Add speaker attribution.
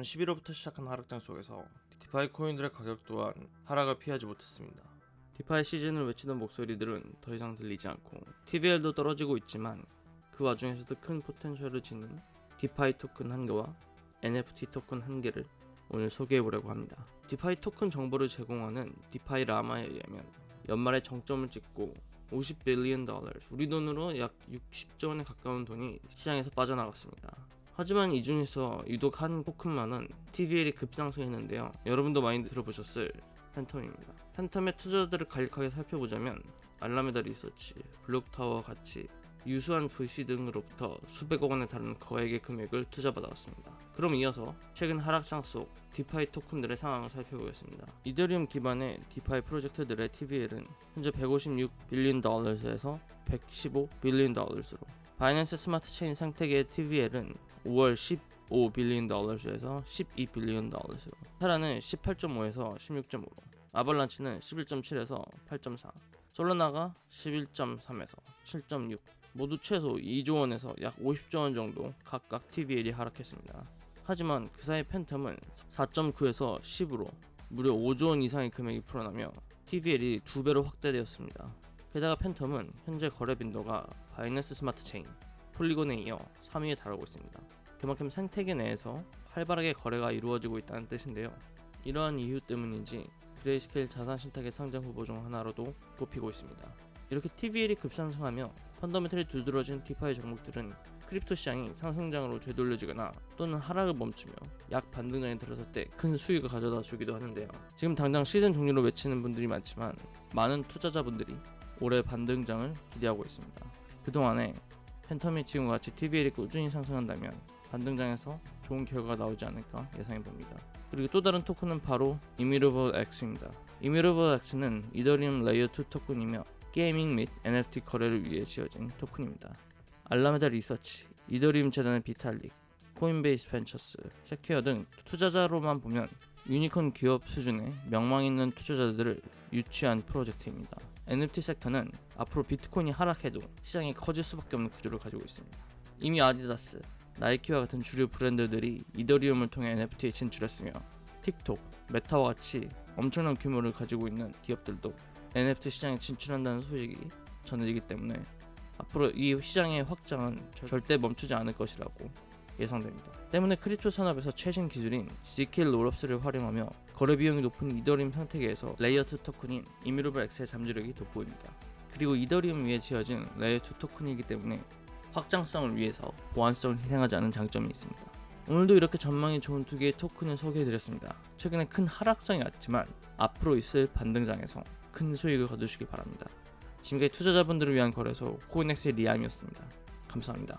Speaker 1: 지난 11월부터 시작한 하락장 속에서 디파이 코인들의 가격 또한 하락을 피하지 못했습니다. 디파이 시즌을 외치던 목소리들은 더 이상 들리지 않고 TVL도 떨어지고 있지만 그 와중에서도 큰 포텐셜을 지닌 디파이 토큰 한 개와 NFT 토큰 한 개를 오늘 소개해 보려고 합니다. 디파이 토큰 정보를 제공하는 디파이 라마에 의하면 연말에 정점을 찍고 50 빌리언 달러, 우리 돈으로 약 60조 원에 가까운 돈이 시장에서 빠져나갔습니다. 하지만 이 중에서 유독 한 토큰만은 TVL이 급상승했는데요. 여러분도 많이 들어보셨을 팬텀입니다. 팬텀의 투자자들을 간략하게 살펴보자면 알라메다 리서치, 블록타워와 같이 유수한 VC 등으로부터 수백억 원에 달하는 거액의 금액을 투자받아왔습니다. 그럼 이어서 최근 하락장 속 디파이 토큰들의 상황을 살펴보겠습니다. 이더리움 기반의 디파이 프로젝트들의 TVL은 현재 156 빌리언 달러에서 115 빌리언 달러로 바이낸스 스마트 체인 생태계의 TVL은 5월 15 빌리언 달러에서 12 빌리언 달러로 테라는 18.5에서 16.5로 아발란치는 11.7에서 8.4 솔라나가 11.3에서 7.6 모두 최소 2조 원에서 약 50조 원 정도 각각 TVL이 하락했습니다. 하지만 그 사이 팬텀은 4.9에서 10으로 무려 5조 원 이상의 금액이 풀어나며 TVL이 두 배로 확대되었습니다. 게다가 팬텀은 현재 거래 빈도가 바이낸스 스마트 체인, 폴리곤에 이어 3위에 달하고 있습니다. 그만큼 생태계 내에서 활발하게 거래가 이루어지고 있다는 뜻인데요. 이러한 이유 때문인지 그레이스케일 자산 신탁의 상장 후보 중 하나로도 꼽히고 있습니다. 이렇게 TVL이 급상승하며 펀더멘털이 두드러진 디파이 종목들은 크립토 시장이 상승장으로 되돌려지거나 또는 하락을 멈추며 약 반등장에 들어설 때 큰 수익을 가져다 주기도 하는데요. 지금 당장 시즌 종료를 외치는 분들이 많지만 많은 투자자분들이 올해 반등장을 기대하고 있습니다. 그동안에 팬텀이 지금과 같이 TVL이 꾸준히 상승한다면 반등장에서 좋은 결과가 나오지 않을까 예상해 봅니다. 그리고 또 다른 토큰은 바로 이미러블 X입니다. 이미러블 X는 이더리움 레이어 2 토큰이며 게이밍 및 NFT 거래를 위해 지어진 토큰입니다. 알라메다 리서치, 이더리움 재단의 비탈릭, 코인베이스 벤처스, 세퀘어 등 투자자로만 보면 유니콘 기업 수준의 명망 있는 투자자들을 유치한 프로젝트입니다. NFT 섹터는 앞으로 비트코인이 하락해도 시장이 커질 수밖에 없는 구조를 가지고 있습니다. 이미 아디다스, 나이키와 같은 주류 브랜드들이 이더리움을 통해 NFT에 진출했으며 틱톡, 메타와 같이 엄청난 규모를 가지고 있는 기업들도 NFT 시장에 진출한다는 소식이 전해지기 때문에 앞으로 이 시장의 확장은 절- 절대 멈추지 않을 것이라고 예상됩니다. 때문에 크립토 산업에서 최신 기술인 ZK 롤업스를 활용하며 거래 비용이 높은 이더리움 생태계에서 레이어 2 토큰인 이미루블 X의 잠재력이 돋보입니다. 그리고 이더리움 위에 지어진 레이어 2 토큰이기 때문에 확장성을 위해서 보안성을 희생하지 않은 장점이 있습니다. 오늘도 이렇게 전망이 좋은 두 개의 토큰을 소개해드렸습니다. 최근에 큰 하락장이 왔지만 앞으로 있을 반등장에서 큰 수익을 거두시기 바랍니다. 지금까지 투자자분들을 위한 거래소 코인엑스의 리암이었습니다. 감사합니다.